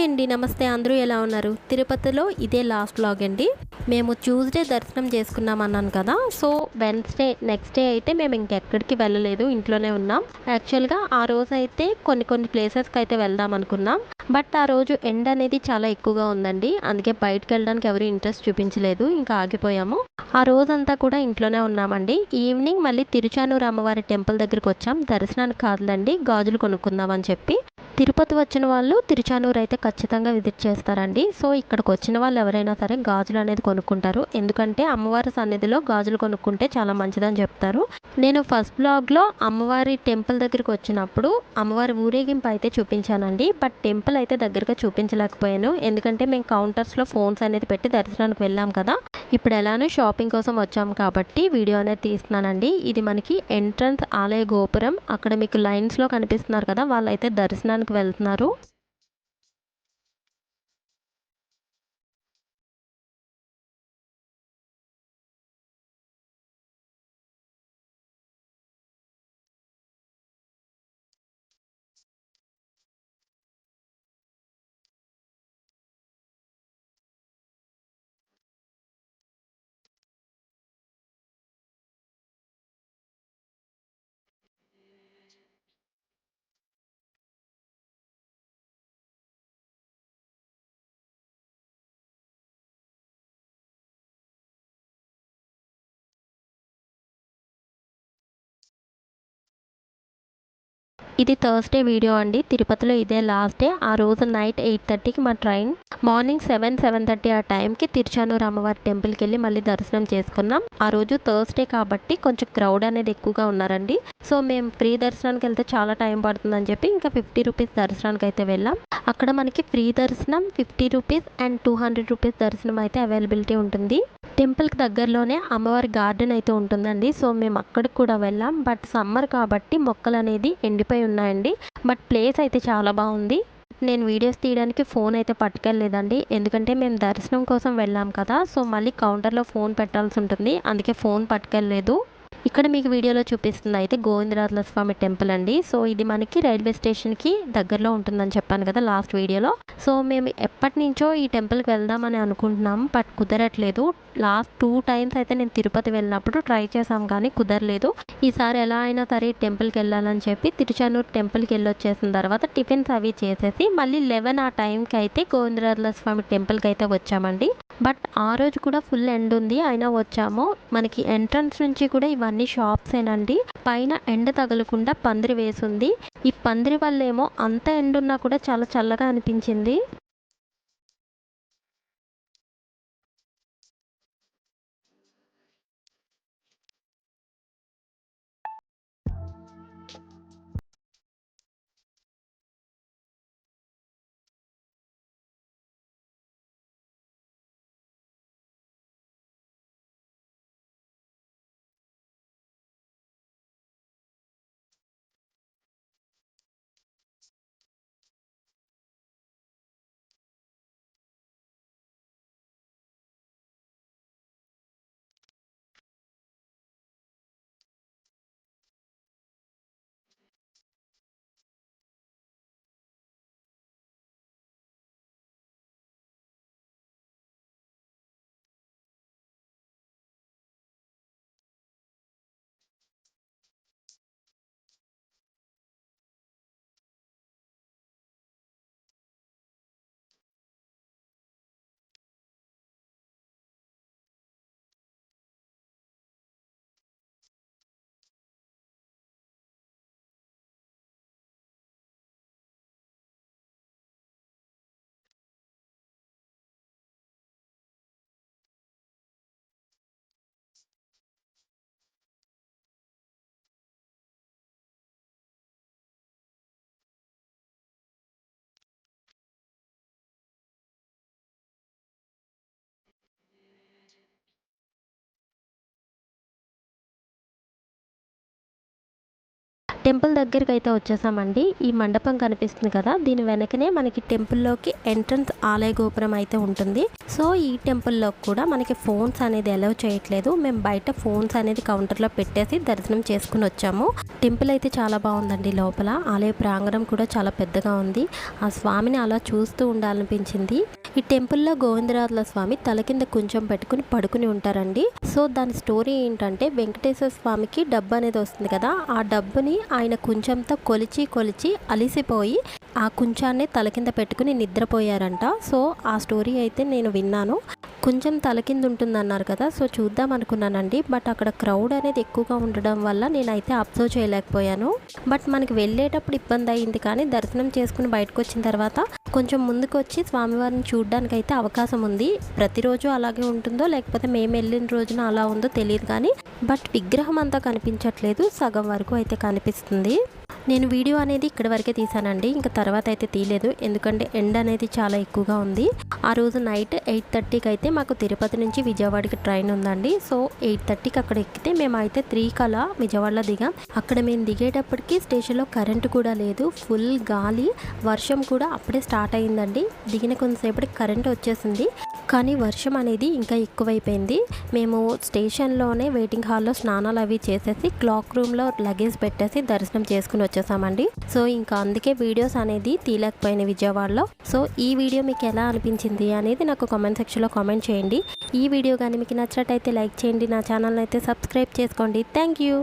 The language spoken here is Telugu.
హాయ్ అండి. నమస్తే అందరూ ఎలా ఉన్నారు? తిరుపతిలో ఇదే లాస్ట్ లాగ్ అండి. మేము ట్యూస్డే దర్శనం చేసుకున్నాం అన్నాను కదా. సో వెన్స్డే నెక్స్ట్ డే అయితే మేము ఇంకెక్కడికి వెళ్ళలేదు. ఇంట్లోనే ఉన్నాం. యాక్చువల్గా ఆ రోజు అయితే కొన్ని కొన్ని ప్లేసెస్కి అయితే వెళ్దాం అనుకున్నాం. బట్ ఆ రోజు ఎండ్ అనేది చాలా ఎక్కువగా ఉందండి. అందుకే బయటకు వెళ్ళడానికి ఎవరు ఇంట్రెస్ట్ చూపించలేదు. ఇంకా ఆగిపోయాము. ఆ రోజంతా కూడా ఇంట్లోనే ఉన్నామండి. ఈవినింగ్ మళ్ళీ తిరుచానూరు అమ్మవారి టెంపుల్ దగ్గరికి వచ్చాం. దర్శనానికి కాదులండి. గాజులు కొనుక్కుందాం అని చెప్పి. తిరుపతి వచ్చిన వాళ్ళు తిరుచానూరు అయితే ఖచ్చితంగా విజిట్ చేస్తారండి. సో ఇక్కడికి వచ్చిన వాళ్ళు ఎవరైనా సరే గాజులు అనేది కొనుక్కుంటారు. ఎందుకంటే అమ్మవారి సన్నిధిలో గాజులు కొనుక్కుంటే చాలా మంచిదని చెప్తారు. నేను ఫస్ట్ బ్లాగ్లో అమ్మవారి టెంపుల్ దగ్గరికి వచ్చినప్పుడు అమ్మవారి ఊరేగింపు అయితే చూపించానండి. బట్ టెంపుల్ అయితే దగ్గరగా చూపించలేకపోయాను. ఎందుకంటే మేము కౌంటర్స్లో ఫోన్స్ అనేది పెట్టి దర్శనానికి వెళ్ళాం కదా. ఇప్పుడు ఎలానో షాపింగ్ కోసం వచ్చాం కాబట్టి వీడియో అనేది తీస్తున్నానండి. ఇది మనకి ఎంట్రన్స్ ఆలయ గోపురం. అక్కడ మీకు లైన్స్లో కనిపిస్తున్నారు కదా వాళ్ళైతే దర్శనానికి వెళ్తున్నారు. ఇది థర్స్డే వీడియో అండి. తిరుపతిలో ఇదే లాస్ట్ డే ఆ రోజు నైట్ ఎయిట్ థర్టీకి మా train morning seven seven thirty ఆ టైంకి తిరుచానూరు అమ్మవారి టెంపుల్కి వెళ్ళి మళ్ళీ దర్శనం చేసుకున్నాం. ఆ రోజు థర్స్డే కాబట్టి కొంచెం క్రౌడ్ అనేది ఎక్కువగా ఉన్నారండి. సో మేము ఫ్రీ దర్శనానికి వెళ్తే చాలా టైం పడుతుందని చెప్పి ఇంకా ఫిఫ్టీ రూపీస్ దర్శనానికి అయితే వెళ్ళాం. అక్కడ మనకి ఫ్రీ దర్శనం fifty rupees and two hundred rupees దర్శనం అయితే అవైలబిలిటీ ఉంటుంది. టెంపుల్కి దగ్గరలోనే అమ్మవారి గార్డెన్ అయితే ఉంటుందండి. సో మేము అక్కడికి కూడా వెళ్ళాం. బట్ సమ్మర్ కాబట్టి మొక్కలు అనేది ఎండిపోయి ఉన్నాయండి. బట్ ప్లేస్ అయితే చాలా బాగుంది. నేను వీడియోస్ తీయడానికి ఫోన్ అయితే పట్టుకెళ్ళలేదండి. ఎందుకంటే మేము దర్శనం కోసం వెళ్ళాం కదా. సో మళ్ళీ కౌంటర్లో ఫోన్ పెట్టాల్సి ఉంటుంది. అందుకే ఫోన్ పట్టుకెళ్ళలేదు. ఇక్కడ మీకు వీడియోలో చూపిస్తుంది అయితే గోవిందరాజుల స్వామి టెంపుల్ అండి. సో ఇది మనకి రైల్వే స్టేషన్కి దగ్గరలో ఉంటుందని చెప్పాను కదా లాస్ట్ వీడియోలో. సో మేము ఎప్పటి నుంచో ఈ టెంపుల్కి వెళ్దామని అనుకుంటున్నాం బట్ కుదరట్లేదు. లాస్ట్ టూ టైమ్స్ అయితే నేను తిరుపతి వెళ్ళినప్పుడు ట్రై చేసాం కానీ కుదరలేదు. ఈసారి ఎలా అయినా సరే టెంపుల్కి వెళ్ళాలని చెప్పి తిరుచానూరు టెంపుల్కి వెళ్ళి వచ్చేసిన తర్వాత టిఫిన్స్ అవి చేసేసి మళ్ళీ లెవెన్ ఆ టైంకి అయితే గోవిందరాజుల స్వామి టెంపుల్కి అయితే వచ్చామండి. బట్ ఆ రోజు కూడా ఫుల్ ఎండ్ ఉంది. అయినా వచ్చాము. మనకి ఎంట్రన్స్ నుంచి కూడా ఇవన్నీ షాప్సేనండి పైన ఎండ తగలకుండా పందిరి వేసింది. ఈ పందిరి వల్ల ఏమో అంత ఎండ ఉన్నా కూడా చాలా చల్లగా అనిపించింది. టెంపుల్ దగ్గరికి అయితే వచ్చేసామండి. ఈ మండపం కనిపిస్తుంది కదా దీని వెనకనే మనకి టెంపుల్లోకి ఎంట్రన్స్ ఆలయ గోపురం అయితే ఉంటుంది. సో ఈ టెంపుల్లో కూడా మనకి ఫోన్స్ అనేది అలౌ చేయట్లేదు. మేము బయట ఫోన్స్ అనేది కౌంటర్లో పెట్టేసి దర్శనం చేసుకుని వచ్చాము. టెంపుల్ అయితే చాలా బాగుందండి లోపల. ఆలయ ప్రాంగణం కూడా చాలా పెద్దగా ఉంది. ఆ స్వామిని అలా చూస్తూ ఉండాలనిపించింది. ఈ టెంపుల్లో గోవిందరాజుల స్వామి తల కింద కొంచెం పెట్టుకుని పడుకుని ఉంటారండి. సో దాని స్టోరీ ఏంటంటే వెంకటేశ్వర స్వామికి డబ్బు అనేది వస్తుంది కదా ఆ డబ్బుని ఆయన కుంచంతో కొలిచి కొలిచి అలిసిపోయి ఆ కుంచాన్ని తల కింద పెట్టుకుని నిద్రపోయారంట. సో ఆ స్టోరీ అయితే నేను విన్నాను. కొంచెం తల కింద ఉంటుందన్నారు కదా సో చూద్దాం అనుకున్నానండి. బట్ అక్కడ క్రౌడ్ అనేది ఎక్కువగా ఉండడం వల్ల నేనైతే అబ్జర్వ్ చేయలేకపోయాను. బట్ మనకి వెళ్ళేటప్పుడు ఇబ్బంది అయింది కానీ దర్శనం చేసుకుని బయటకు వచ్చిన తర్వాత కొంచెం ముందుకు వచ్చి స్వామివారిని చూడడానికి అయితే అవకాశం ఉంది ప్రతిరోజు అలాగే ఉంటుందో లేకపోతే మేము వెళ్ళిన రోజున అలా ఉందో తెలియదు కానీ బట్ విగ్రహం అంతా కనిపించట్లేదు. సగం వరకు అయితే కనిపిస్తుంది. నేను వీడియో అనేది ఇక్కడ వరకే తీసానండి. ఇంకా తర్వాత అయితే తీయలేదు. ఎందుకంటే ఎండ అనేది చాలా ఎక్కువగా ఉంది. ఆ రోజు నైట్ ఎయిట్ థర్టీకి అయితే మాకు తిరుపతి నుంచి విజయవాడకి ట్రైన్ ఉందండి. సో ఎయిట్ థర్టీకి అక్కడ ఎక్కితే మేము అయితే త్రీ కలా విజయవాడలో దిగాం. అక్కడ మేము దిగేటప్పటికి స్టేషన్లో కరెంటు కూడా లేదు. ఫుల్ గాలి. వర్షం కూడా అప్పుడే స్టార్ట్ అయిందండి. దిగిన కొంతసేపటికి కరెంట్ వచ్చేసింది. కానీ వర్షం అనేది ఇంకా ఎక్కువైపోయింది. మేము స్టేషన్లోనే వెయిటింగ్ హాల్లో స్నానాలు అవి చేసేసి క్లాక్ రూమ్లో లగేజ్ పెట్టేసి దర్శనం చేసుకుని వచ్చేసామండి. సో ఇంకా అందుకే వీడియోస్ అనేది తీయలేకపోయినాయి విజయవాడలో. సో ఈ వీడియో మీకు ఎలా అనిపించింది అనేది నాకు కామెంట్ సెక్షన్లో కామెంట్ చేయండి. ఈ వీడియో కానీ మీకు నచ్చినట్టయితే లైక్ చేయండి. నా ఛానల్ అయితే సబ్స్క్రైబ్ చేసుకోండి. Thank you.